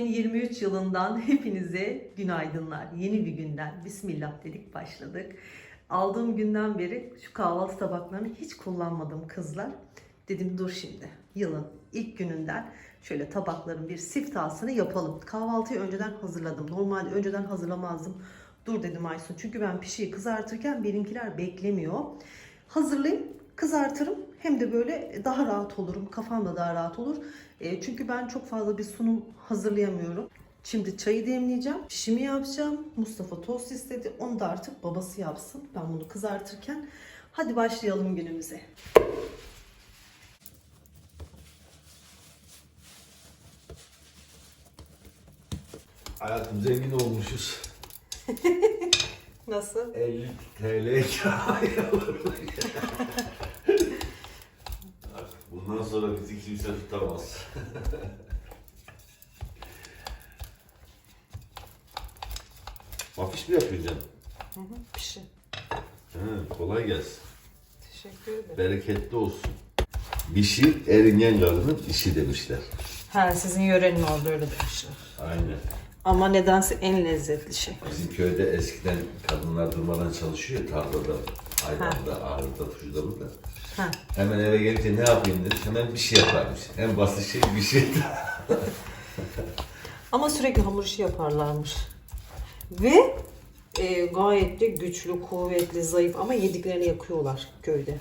2023 yılından hepinize günaydınlar. Yeni bir günden Bismillah dedik başladık. Aldığım günden beri şu kahvaltı tabaklarını hiç kullanmadım kızlar. Dedim dur şimdi yılın ilk gününden şöyle tabakların bir siftasını yapalım. Kahvaltıyı önceden hazırladım. Normalde önceden hazırlamazdım. Dur dedim Aysun çünkü ben pişiyi kızartırken benimkiler beklemiyor. Hazırlayayım kızartırım hem de böyle daha rahat olurum. Kafam da daha rahat olur. E, çünkü ben çok fazla bir sunum hazırlayamıyorum. Şimdi çayı demleyeceğim. Pişimi yapacağım. Mustafa tost istedi. Onu da artık babası yapsın. Ben bunu kızartırken. Hadi başlayalım günümüze. Hayatım zengin olmuşuz. Nasıl? 50 TL kiraya Bundan sonra bizi kimse tutamaz. Afiş mi canım? Hı hı, pişi. He, kolay gelsin. Teşekkür ederim. Bereketli olsun. Bir şey eringen kadının işi demişler. Ha sizin yörenin orada öyle demişler. Aynen. Ama nedense en lezzetli şey. Bizim köyde eskiden kadınlar durmadan çalışıyor tarlada, hayvanda, ahırda, şurada burada. Ha. Hemen eve gelince ne yapayım demiş, hemen bir şey yaparmış. En basit şey bir şey. Ama sürekli hamur işi yaparlarmış. Ve e, gayet de güçlü, kuvvetli, zayıf ama yediklerini yakıyorlar köyde.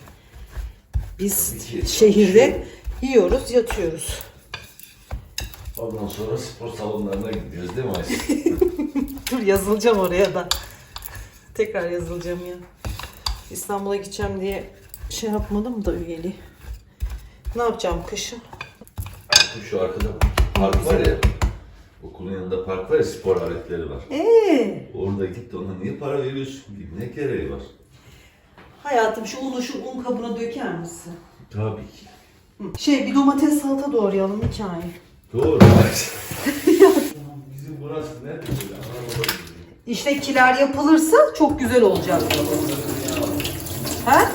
Biz Tabii ki. şehirde yiyoruz, yatıyoruz. Ondan sonra spor salonlarına gidiyoruz değil mi Ayşe? Dur yazılacağım oraya da. Tekrar yazılacağım ya. İstanbul'a gideceğim diye şey yapmadım da üyeliği. Ne yapacağım kışın? Şu arkada park var ya, okulun yanında park var ya spor aletleri var. Eee Orada git de ona niye para veriyorsun ki? Ne gereği var? hayatım şu unu şu un kabına döker misin? Tabii ki. Şey bir domates salata doğrayalım hikaye. Doğru. Bizim burası nerede. İşte kiler yapılırsa çok güzel olacak. Ha?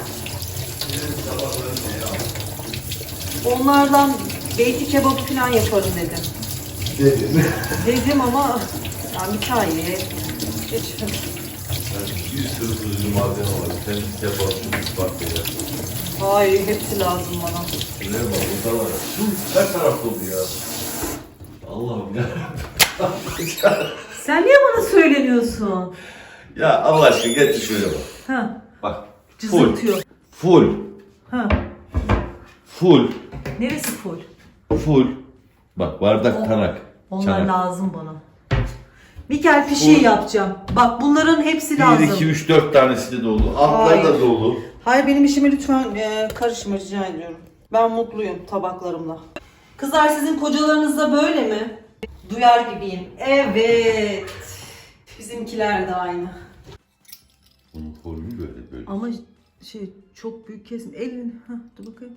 Onlardan beyti kebabı falan yaparım dedim. Dedim. Dedim ama ya hikaye. Geç. Bir sürü sürücü malzeme var. Temizlik yapalım, bak böyle. Hayır hepsi lazım bana. Ne var burada var. Şu her taraf oldu ya. Allah'ım ya. Sen niye bana söyleniyorsun? ya Allah aşkına getir şöyle bak. Ha, Bak. Full. cızırtıyor. Full. Ha, Full. neresi full? Full. Bak bardak O- tanak. Onlar çanak. lazım bana. Mikel fişeği Full. yapacağım. Bak bunların hepsi 1, lazım. 2, 3, 4 tanesi de dolu. Altlar Hayır. da dolu. Hayır benim işime lütfen e, karışma rica ediyorum. Ben mutluyum tabaklarımla. Kızlar sizin kocalarınız da böyle mi? Duyar gibiyim. Evet. Bizimkiler de aynı. Bunun formülü böyle böyle. Ama şey çok büyük kesim. Elin. Heh, dur bakayım.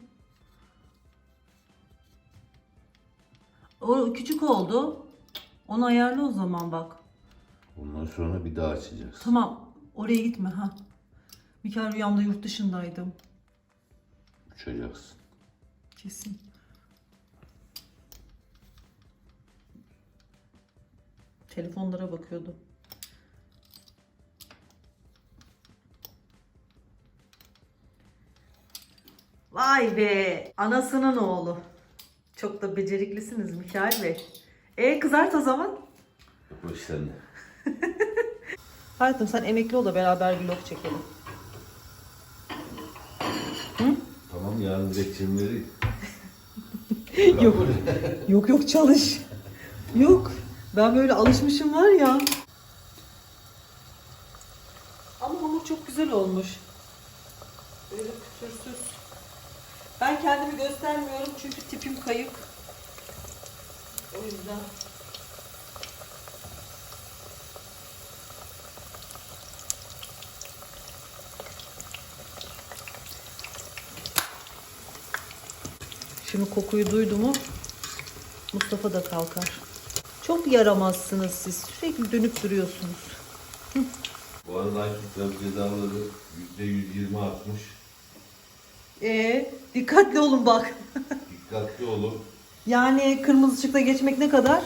O küçük oldu. Onu ayarla o zaman bak. Ondan sonra bir daha açacağız. Tamam. Oraya gitme ha. Mikel rüyamda yurt dışındaydım. Uçacaksın. Kesin. Telefonlara bakıyordu. Vay be! Anasının oğlu. Çok da beceriklisiniz Mikail Bey. E kızart o zaman. Bu iş sende. Hayatım sen emekli ol da beraber vlog çekelim. Tamam yarın dilekçeleri. yok. yok yok çalış. Yok. Ben böyle alışmışım var ya. Ama hamur çok güzel olmuş. Böyle kütürsüz. Ben kendimi göstermiyorum kayık. O yüzden. Şimdi kokuyu duydu mu Mustafa da kalkar. Çok yaramazsınız siz. Sürekli dönüp duruyorsunuz. Bu arada Aykut'la cezaları %120 artmış. Ee, dikkatli olun bak. Dikkatli olun. Yani kırmızı ışıkta geçmek ne kadar?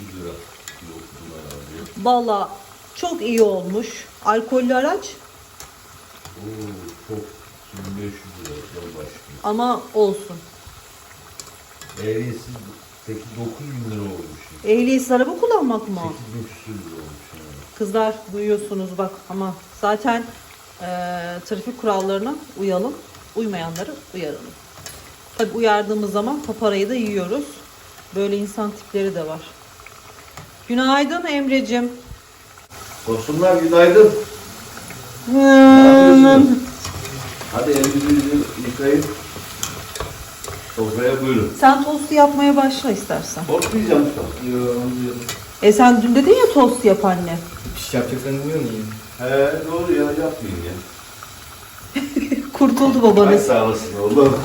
gibi okuduğum herhalde. Valla çok iyi olmuş. Alkollü araç Oo çok 2500 liradan başlıyor. ama olsun. Ehliyetsiz 8 9000 lira olmuş. Ehliyetsiz araba kullanmak mı? 8500 lira olmuş yani. Kızlar duyuyorsunuz bak ama zaten eee, trafik kurallarına uyalım. Uymayanları uyaralım. Tabi uyardığımız zaman paparayı da yiyoruz. Böyle insan tipleri de var. Günaydın Emre'cim. Dostumlar günaydın. Ne yapıyorsunuz? Hadi elinizi yüzünü yıkayın. Sofraya buyurun. Sen tostu yapmaya başla istersen. Usta. Yo anlıyorum. E sen dün dedin ya tost yap anne. Bir şey yapacaksan bilmiyor muyum? He doğru ya yapmayın ya. Kurtuldu Ay babanız. sağ olasın oğlum.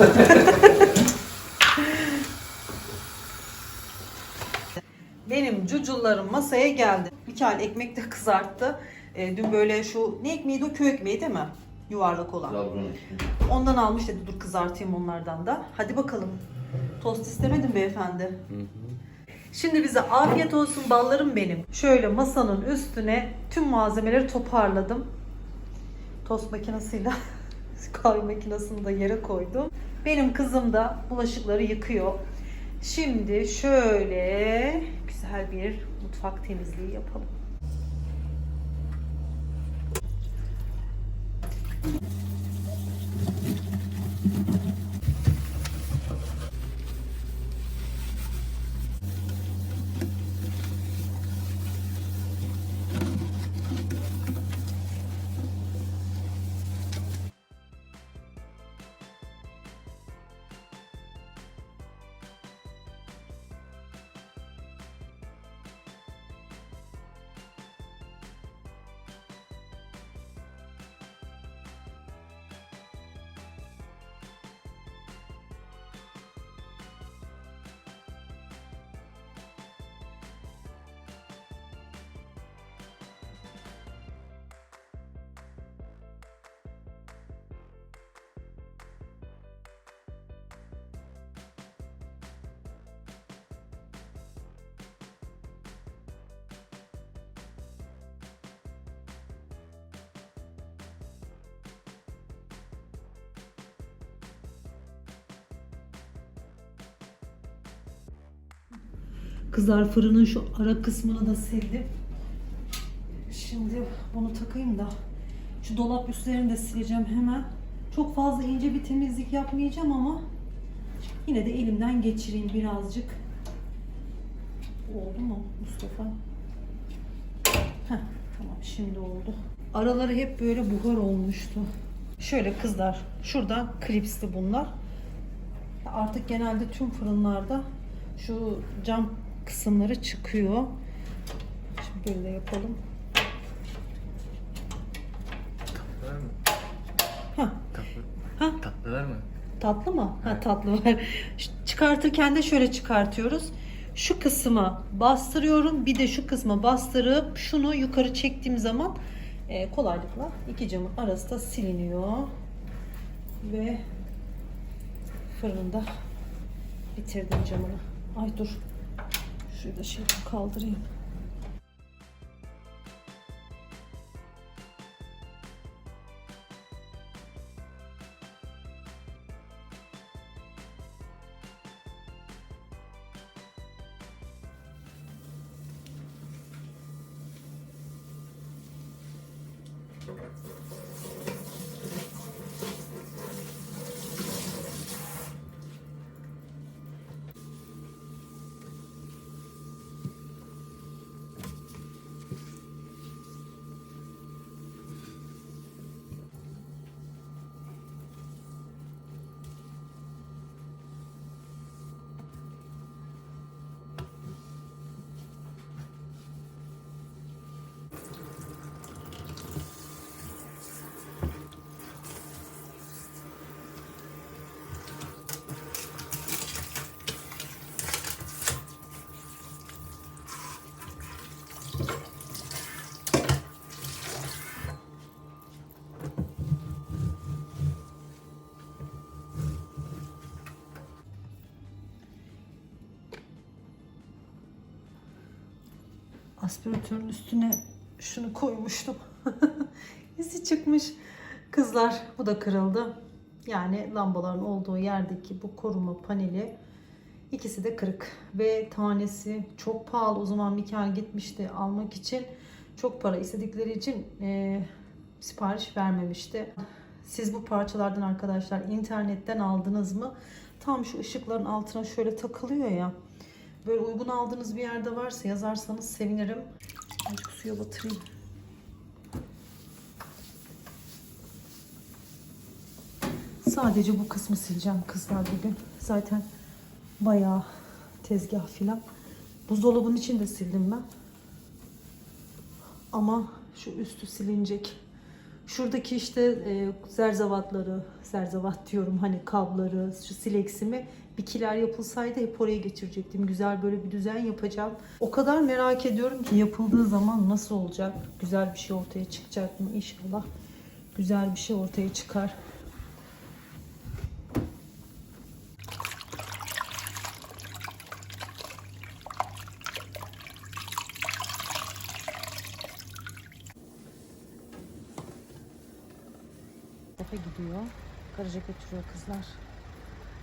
Benim cucullarım masaya geldi. Mikael ekmek de kızarttı. E, dün böyle şu ne ekmeğiydi o köy ekmeği değil mi? Yuvarlak olan. Ondan almış dedi dur kızartayım onlardan da. Hadi bakalım. Tost istemedim beyefendi. Şimdi bize afiyet olsun ballarım benim. Şöyle masanın üstüne tüm malzemeleri toparladım. Tost makinesiyle kahve makinesini de yere koydum. Benim kızım da bulaşıkları yıkıyor. Şimdi şöyle güzel bir mutfak temizliği yapalım. Kızlar fırının şu ara kısmını da sildim. Şimdi bunu takayım da şu dolap üstlerini de sileceğim hemen. Çok fazla ince bir temizlik yapmayacağım ama yine de elimden geçireyim birazcık. Oldu mu Mustafa? Heh, tamam şimdi oldu. Araları hep böyle buhar olmuştu. Şöyle kızlar şuradan klipsli bunlar. Artık genelde tüm fırınlarda şu cam kısımları çıkıyor. Şimdi böyle yapalım. Tatlı var mı? Ha, Tatlı. ha Tatlı var mı? tatlı mı? Ha tatlı var. Çıkartırken de şöyle çıkartıyoruz. Şu kısmı bastırıyorum. Bir de şu kısmı bastırıp şunu yukarı çektiğim zaman e, kolaylıkla iki camın arası da siliniyor. Ve fırında bitirdim camını. Ay dur. Şurayı da şey kaldırayım. Aspiratörün üstüne şunu koymuştum. İzi çıkmış. Kızlar bu da kırıldı. Yani lambaların olduğu yerdeki bu koruma paneli ikisi de kırık ve tanesi çok pahalı. O zaman Mikael gitmişti almak için. Çok para istedikleri için e, sipariş vermemişti. Siz bu parçalardan arkadaşlar internetten aldınız mı? Tam şu ışıkların altına şöyle takılıyor ya. Böyle uygun aldığınız bir yerde varsa yazarsanız sevinirim. Azıcık suya batırayım. Sadece bu kısmı sileceğim kızlar bugün. Zaten bayağı tezgah filan. Buzdolabının içini de sildim ben. Ama şu üstü silinecek. Şuradaki işte e, zerzavatları, zerzavat diyorum hani kabları, şu sileksimi bir kiler yapılsaydı hep oraya geçirecektim. Güzel böyle bir düzen yapacağım. O kadar merak ediyorum ki yapıldığı zaman nasıl olacak? Güzel bir şey ortaya çıkacak mı? İnşallah güzel bir şey ortaya çıkar. Tepe gidiyor. Garaja götürüyor kızlar.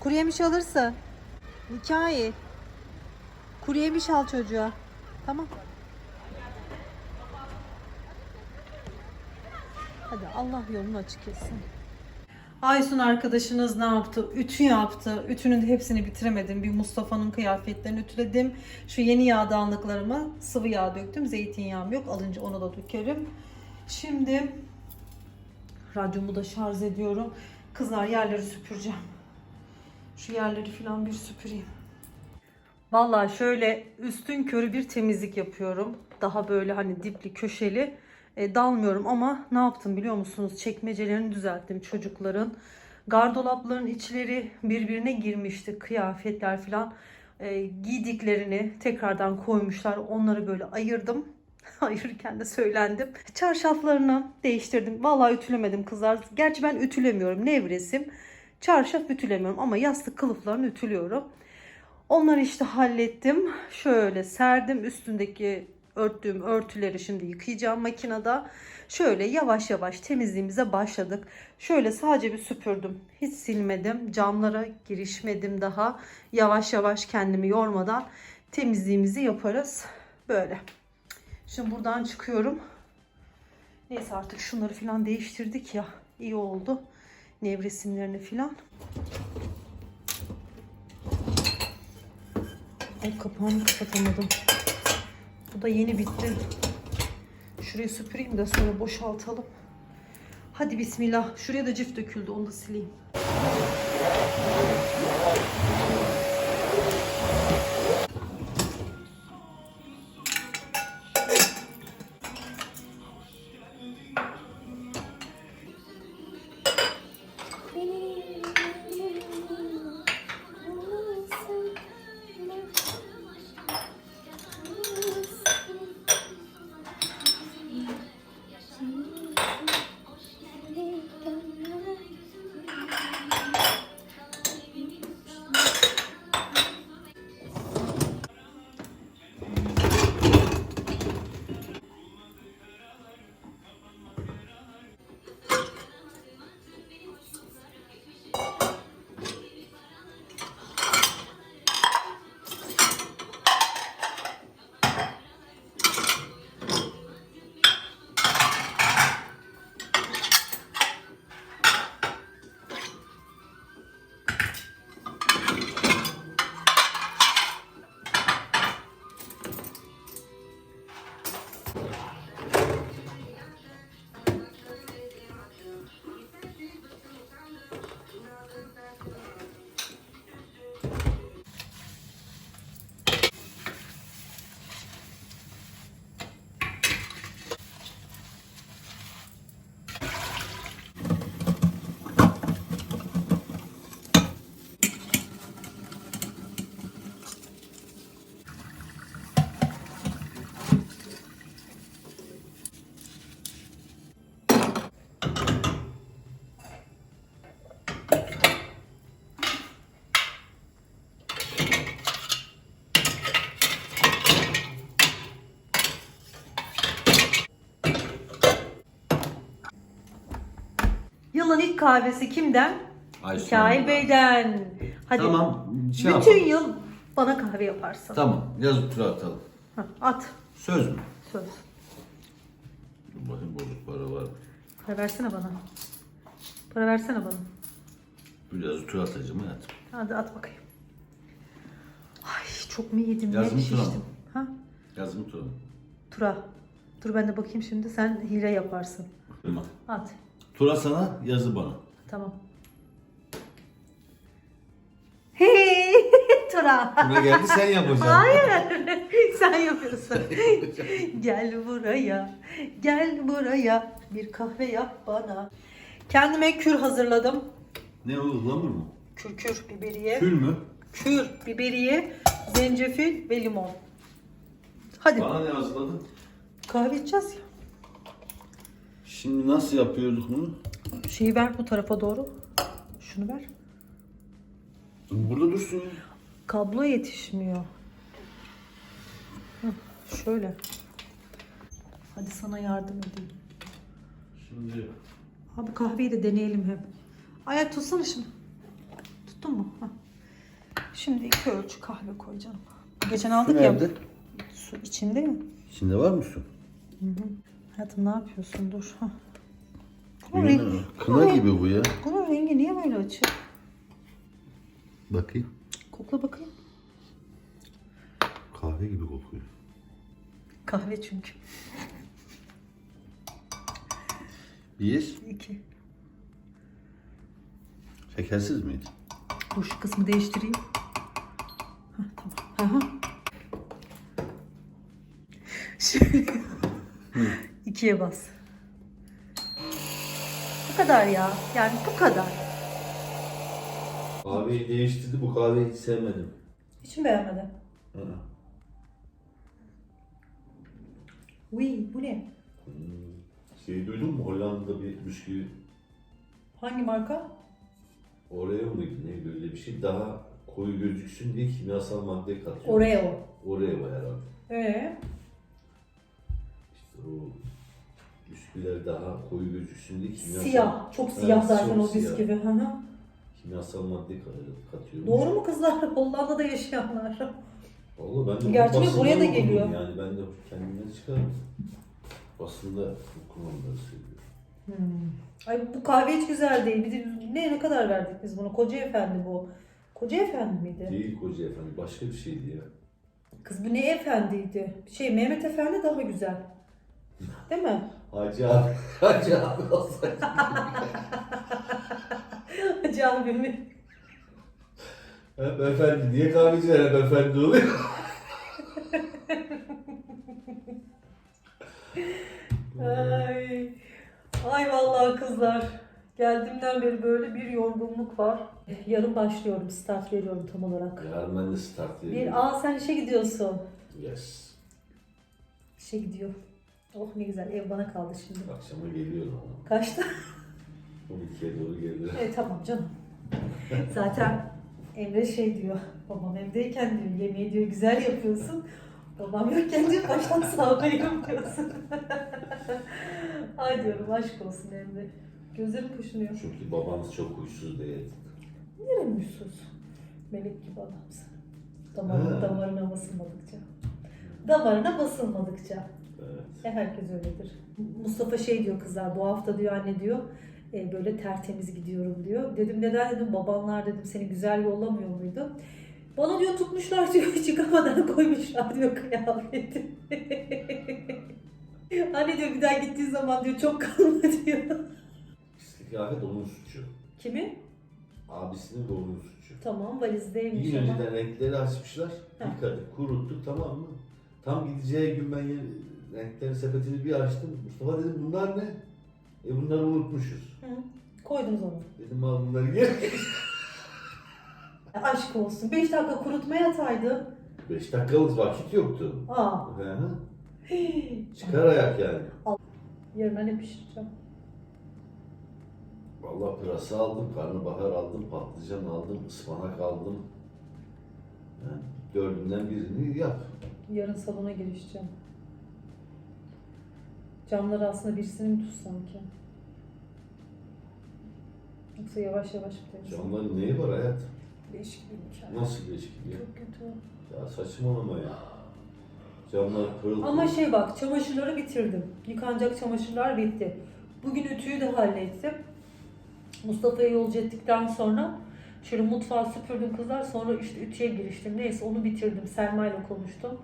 Kuru yemiş alırsa. Hikaye. Kuru yemiş al çocuğa. Tamam. Hadi Allah yolunu açık etsin. Aysun arkadaşınız ne yaptı? Ütü yaptı. Ütünün de hepsini bitiremedim. Bir Mustafa'nın kıyafetlerini ütüledim. Şu yeni yağdanlıklarıma sıvı yağ döktüm. Zeytinyağım yok. Alınca onu da dökerim. Şimdi Radyomu da şarj ediyorum. Kızlar yerleri süpüreceğim. Şu yerleri falan bir süpüreyim. Vallahi şöyle üstün körü bir temizlik yapıyorum. Daha böyle hani dipli köşeli e, dalmıyorum ama ne yaptım biliyor musunuz? Çekmecelerini düzelttim çocukların. Gardolapların içleri birbirine girmişti. Kıyafetler falan e, giydiklerini tekrardan koymuşlar. Onları böyle ayırdım. Ayırırken de söylendim. Çarşaflarını değiştirdim. Vallahi ütülemedim kızlar. Gerçi ben ütülemiyorum. Nevresim. Çarşaf ütülemiyorum ama yastık kılıflarını ütülüyorum. Onları işte hallettim. Şöyle serdim. Üstündeki örttüğüm örtüleri şimdi yıkayacağım makinede. Şöyle yavaş yavaş temizliğimize başladık. Şöyle sadece bir süpürdüm. Hiç silmedim. Camlara girişmedim daha. Yavaş yavaş kendimi yormadan temizliğimizi yaparız. Böyle. Şimdi buradan çıkıyorum. Neyse artık şunları falan değiştirdik ya. İyi oldu. Nevresimlerini falan. Ay kapağını kapatamadım. Bu da yeni bitti. Şurayı süpüreyim de sonra boşaltalım. Hadi bismillah. Şuraya da cif döküldü. Onu da sileyim. İlk kahvesi kimden? Aysun Mikail Hanım. Bey'den. Hadi. Tamam. Şey Bütün yapalım. yıl bana kahve yaparsın. Tamam. Yazıp tura atalım. Hah, at. Söz mü? Söz. Dur bakayım bozuk para var. mı? Para versene bana. Para versene bana. Biraz tura atacağım hayatım. Hadi at bakayım. Ay çok mu yedim ne tura mı? şiştim. Ha? Yaz mı tura? Tura. Dur ben de bakayım şimdi sen hile yaparsın. Tamam. At. Tura sana, yazı bana. Tamam. Hey, Tura. Tura geldi sen yapacaksın. Hayır. Sen yapıyorsun. gel buraya. Gel buraya. Bir kahve yap bana. Kendime kür hazırladım. Ne o ıhlamur mu? Kür kür biberiye. Kül mü? Kür biberiye, zencefil ve limon. Hadi. Bana ne hazırladın? Kahve içeceğiz ya. Şimdi nasıl yapıyorduk bunu? Şeyi ver bu tarafa doğru. Şunu ver. Burada dursun ya. Kablo yetişmiyor. Hı, şöyle. Hadi sana yardım edeyim. Şimdi Abi kahveyi de deneyelim hep. Ayak tutsana şimdi. Tuttun mu? Şimdi iki ölçü kahve koy canım. Geçen aldık ya. nerede? Su içinde mi? İçinde var mı su? Hayatım ne yapıyorsun? Dur. Hah. Kına, rengi, kına gibi bu ya. bunun rengi niye böyle açık? Bakayım. Kokla bakayım. Kahve gibi kokuyor. Kahve çünkü. Bir. İki. Şekersiz miydi? Dur şu kısmı değiştireyim. Hah, tamam. Aha. Şöyle. İkiye bas. Bu kadar ya. Yani bu kadar. Kahveyi değiştirdi. Bu kahveyi hiç sevmedim. Hiç mi beğenmedin? Hı hı. Uy bu ne? Şey duydun mu? Hollanda'da bir bisküvi Hangi marka? Oreo muydu neydi öyle bir şey daha koyu gözüksün diye kimyasal madde katıyor. Oreo. Oreo herhalde. Ee? İşte o bisküviler daha koyu gözüksün diye kimyasal Siyah. Çok Evet, siyah zaten çok o siyah. bisküvi. Hı hı. Kimyasal madde kat- katıyor. Doğru mu kızlar? Hollanda'da yaşayanlar. Valla ben de Gerçi basında buraya da okudum geliyor. Yani ben de kendimden çıkardım. Basında okumamları söylüyor. Hmm. Ay bu kahve hiç güzel değil. Bir de ne ne kadar verdik biz bunu? Koca efendi bu. Koca efendi miydi? Değil koca efendi başka bir şeydi ya. Kız bu ne efendiydi? Şey Mehmet Efendi daha güzel. Değil mi? Hacı abi. Hacı abi olsaydı. Hacı abimi. Hep efendi. Niye kahveciler hep efendi oluyor? Ay. Ay vallahi kızlar. Geldiğimden beri böyle bir yorgunluk var. Yarın başlıyorum. Start veriyorum tam olarak. Yarın ben de start Bir, veriyorum. aa sen işe gidiyorsun. Yes. İşe gidiyor. Oh ne güzel ev bana kaldı şimdi. Akşama geliyorum ama. Kaçta? 12'ye doğru gelirim. E tamam canım. Zaten Emre şey diyor. Babam evdeyken diyor yemeği diyor güzel yapıyorsun. Babam yokken diyor baştan sağmayı yapıyorsun. Ay diyorum aşk olsun Emre. Gözlerim kaşınıyor. Çünkü babamız çok huysuz diye. Nereye mutsuz? Melek gibi adamsın. Damarına, damarına basılmadıkça. Damarına basılmadıkça. Evet. E herkes öyledir. Mustafa şey diyor kızlar bu hafta diyor anne diyor e, böyle tertemiz gidiyorum diyor. Dedim neden dedim babanlar dedim seni güzel yollamıyor muydu? Bana diyor tutmuşlar diyor çıkamadan koymuşlar diyor kıyafeti. anne diyor bir daha gittiği zaman diyor çok kalma diyor. Pislik kıyafet onun suçu. Kimi? Abisinin de onun suçu. Tamam valizdeymiş Bir gün ama. önceden renkleri açmışlar. Yıkadık, kuruttuk tamam mı? Tam gideceği gün ben renklerin sepetini bir açtım. Mustafa dedim bunlar ne? E bunları unutmuşuz. Hı, koydunuz onu. Dedim al bunları gel. Aşk olsun. 5 dakika kurutmaya ataydı. 5 dakikalık vakit yoktu. Aa. Hı. Çıkar ayak yani. Yarın ne pişireceğim? Vallahi pırasa aldım, karnabahar aldım, patlıcan aldım, ıspanak aldım. Yani dördünden birini yap. Yarın salona girişeceğim. Camları aslında birisini mi tutsam ki? Yoksa yavaş yavaş biteriz. Camların neyi var hayat? Değişik bir hikaye. Nasıl değişik ya? Çok kötü. Ya saçmalama ya. Camlar pırıl Ama pırıl. şey bak çamaşırları bitirdim. Yıkanacak çamaşırlar bitti. Bugün ütüyü de hallettim. Mustafa'ya yolcu ettikten sonra şöyle mutfağı süpürdüm kızlar. Sonra işte ütüye giriştim. Neyse onu bitirdim. Selma ile konuştum.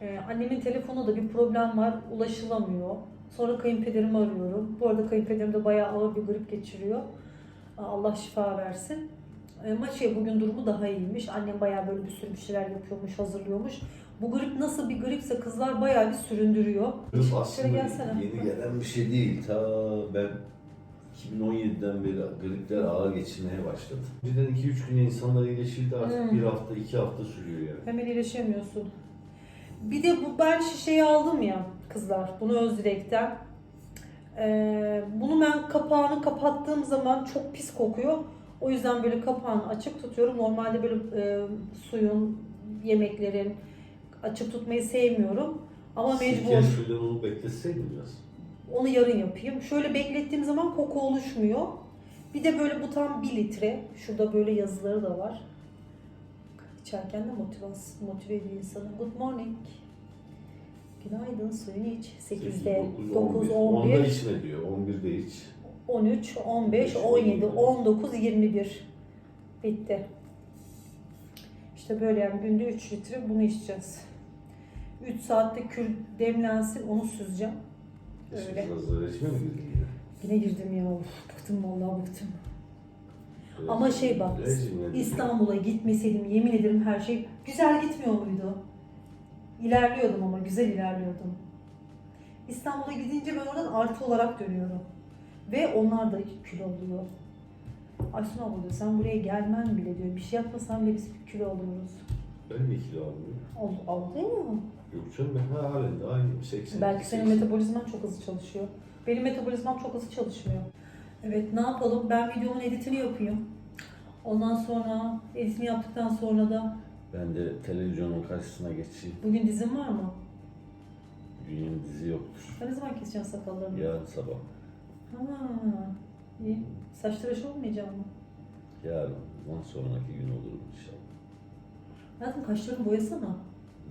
Ee, annemin telefonu da bir problem var. Ulaşılamıyor. Sonra kayınpederimi arıyorum. Bu arada kayınpederim de bayağı ağır bir grip geçiriyor. Allah şifa versin. Ee, Ama şey bugün durumu daha iyiymiş. Annem bayağı böyle bir sürü bir şeyler yapıyormuş, hazırlıyormuş. Bu grip nasıl bir gripse kızlar bayağı bir süründürüyor. Grip aslında gelsene. yeni gelen bir şey değil. Ta ben 2017'den beri gripler ağır geçirmeye başladı. Önceden 2-3 güne insanlar iyileşirdi artık Hmm. bir hafta 2 hafta sürüyor yani. Hemen iyileşemiyorsun. Bir de bu ben şişeyi aldım ya kızlar. Bunu Özdilek'ten. Ee, bunu ben kapağını kapattığım zaman çok pis kokuyor. O yüzden böyle kapağını açık tutuyorum. Normalde böyle e, suyun, yemeklerin açık tutmayı sevmiyorum. Ama Sirke mecbur. suyla onu bekletseydin biraz. Onu yarın yapayım. Şöyle beklettiğim zaman koku oluşmuyor. Bir de böyle bu tam 1 litre. Şurada böyle yazıları da var. İçerken de motivasyon, motive ediyor insanı. Good morning. Günaydın suyunu iç. 8'de, 9, 11. 11, Onda içme diyor. 11'de iç. 13, 15, 17, 19, 21. Bitti. İşte böyle yani günde 3 litre bunu içeceğiz. 3 saatte kür demlensin onu süzeceğim. Öyle. Biraz da rejime mi girdin yine? Yine girdim ya. Of, bıktım vallahi bıktım. Ama şey bak? İstanbul'a gitmeseydim yemin ederim her şey güzel gitmiyor muydu? İlerliyordum ama güzel ilerliyordum. İstanbul'a gidince ben oradan artı olarak dönüyorum. Ve onlar da kilo oluyor. Aysun abla diyor sen buraya gelmen bile diyor. Bir şey yapmasan bile biz kilo alıyoruz. Ben de kilo almıyorum. Oldu, oldu değil mi? Yok canım ben halen de aynı 80. Belki senin metabolizman çok hızlı çalışıyor. Benim metabolizmam çok hızlı çalışmıyor. Evet ne yapalım? Ben videomun editini yapayım. Ondan sonra editini yaptıktan sonra da Ben de televizyonun karşısına geçeyim. bugün dizim var mı? Bugün dizi yoktur. Ben ne zaman keseceğim sakallarımı? Yarın sabah. Ha, iyi. Saç tıraşı olmayacak mı? Yarın. Ondan sonraki gün olur inşallah. Hayatım kaşlarını boyasana.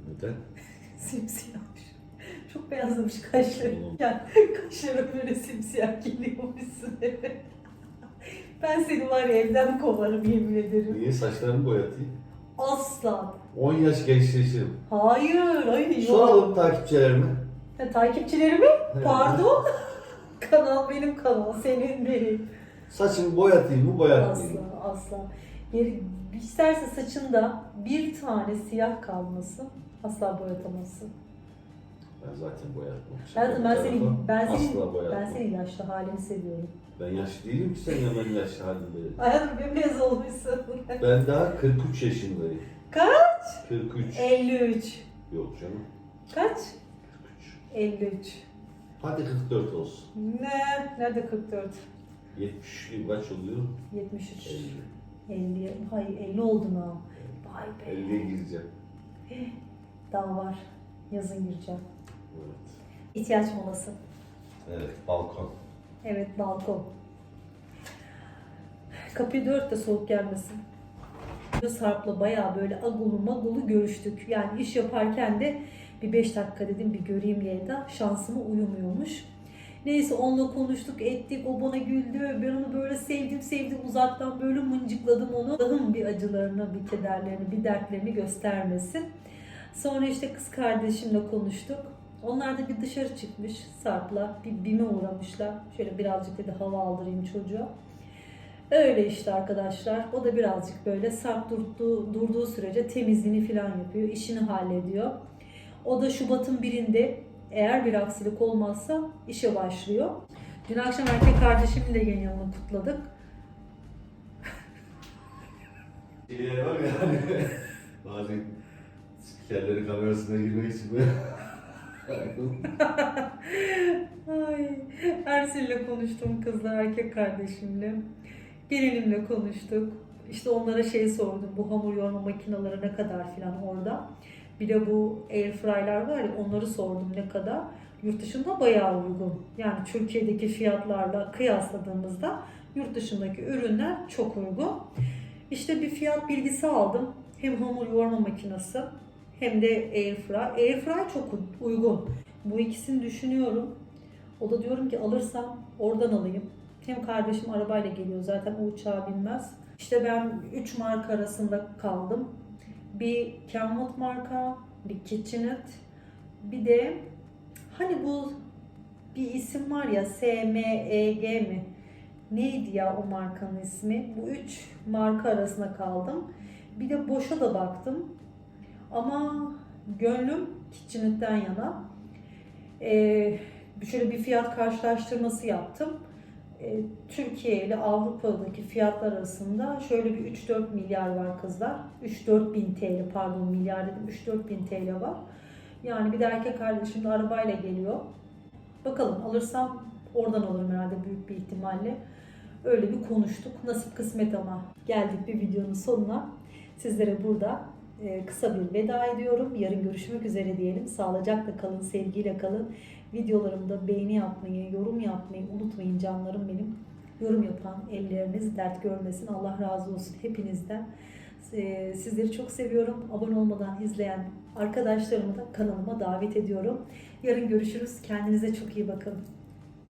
Neden? Simsiyah. Çok beyazlamış kaşları. Yani kaşları böyle simsiyah geliyormuşsun eve. Ben seni var ya evden kovarım yemin ederim. Niye saçlarımı boyatayım? Asla. 10 yaş gençleşirim. Hayır, hayır. Soralım takipçilerime. Ha, takipçilerimi? Pardon. kanal benim kanal, senin değil. Saçımı boyatayım mı boyatmayayım mı? Asla, asla. Yeri, isterse saçında bir tane siyah kalmasın, asla boyatamazsın. Ben zaten boyatmam. Ben, ben seni, ben senin, ben senin yaşlı halini seviyorum. Ben yaşlı değilim ki sen hemen yaşlı halindeyim. Hayatım bembeyaz olmuşsun. Ben daha 43 yaşındayım. Kaç? 43. 53. Yok canım. Kaç? 43. 53. Hadi 44 olsun. Ne? Nerede 44? 73 kaç oluyor? 73. 50. 50. Hayır 50 oldun ha. Vay be. 50'ye gireceğim. Daha var. Yazın gireceğim. Evet. İhtiyaç molası. Evet, balkon. Evet balkon. Kapıyı dört de soğuk gelmesin. Sarp'la bayağı böyle agulu magulu görüştük. Yani iş yaparken de bir beş dakika dedim bir göreyim Yelda. Şansıma uyumuyormuş. Neyse onunla konuştuk ettik. O bana güldü. Ben onu böyle sevdim sevdim. Uzaktan böyle mıncıkladım onu. Allah'ım bir acılarını, bir kederlerini, bir dertlerini göstermesin. Sonra işte kız kardeşimle konuştuk. Onlar da bir dışarı çıkmış Sarp'la. Bir BİM'e uğramışlar. Şöyle birazcık dedi hava aldırayım çocuğa. Öyle işte arkadaşlar. O da birazcık böyle Sarp durduğu, durduğu sürece temizliğini falan yapıyor. işini hallediyor. O da Şubat'ın birinde eğer bir aksilik olmazsa işe başlıyor. Dün akşam erkek kardeşimin de yeni yılını kutladık. Şeyler var ya hani bazen spikerlerin kamerasına girmek için böyle Ay, Ersin'le konuştum kızlar erkek kardeşimle. Gelinimle konuştuk. İşte onlara şey sordum. Bu hamur yoğurma makineleri ne kadar filan orada. Bir de bu airfryer'lar var ya onları sordum ne kadar. yurt dışında bayağı uygun. Yani Türkiye'deki fiyatlarla kıyasladığımızda yurt dışındaki ürünler çok uygun. İşte bir fiyat bilgisi aldım. Hem hamur yoğurma makinesi hem de airfry. Airfry çok uygun. Bu ikisini düşünüyorum. O da diyorum ki alırsam oradan alayım. Hem kardeşim arabayla geliyor zaten o uçağa binmez. İşte ben 3 marka arasında kaldım. Bir Kenwood marka, bir KitchenAid, bir de hani bu bir isim var ya SMEG mi? Neydi ya o markanın ismi? Bu üç marka arasında kaldım. Bir de boşa da baktım. Ama gönlüm KitchenAid'den yana. Ee, şöyle bir fiyat karşılaştırması yaptım. Ee, Türkiye ile Avrupa'daki fiyatlar arasında şöyle bir 3-4 milyar var kızlar. 3-4 bin TL pardon milyar dedim 3-4 bin TL var. Yani bir de erkek kardeşim de arabayla geliyor. Bakalım alırsam oradan alırım herhalde büyük bir ihtimalle. Öyle bir konuştuk. Nasip kısmet ama. Geldik bir videonun sonuna. Sizlere burada kısa bir veda ediyorum. Yarın görüşmek üzere diyelim. Sağlıcakla kalın, sevgiyle kalın. Videolarımda beğeni yapmayı, yorum yapmayı unutmayın canlarım benim. Yorum yapan elleriniz dert görmesin. Allah razı olsun hepinizden. E, Sizleri çok seviyorum. Abone olmadan izleyen arkadaşlarımı da kanalıma davet ediyorum. Yarın görüşürüz. Kendinize çok iyi bakın.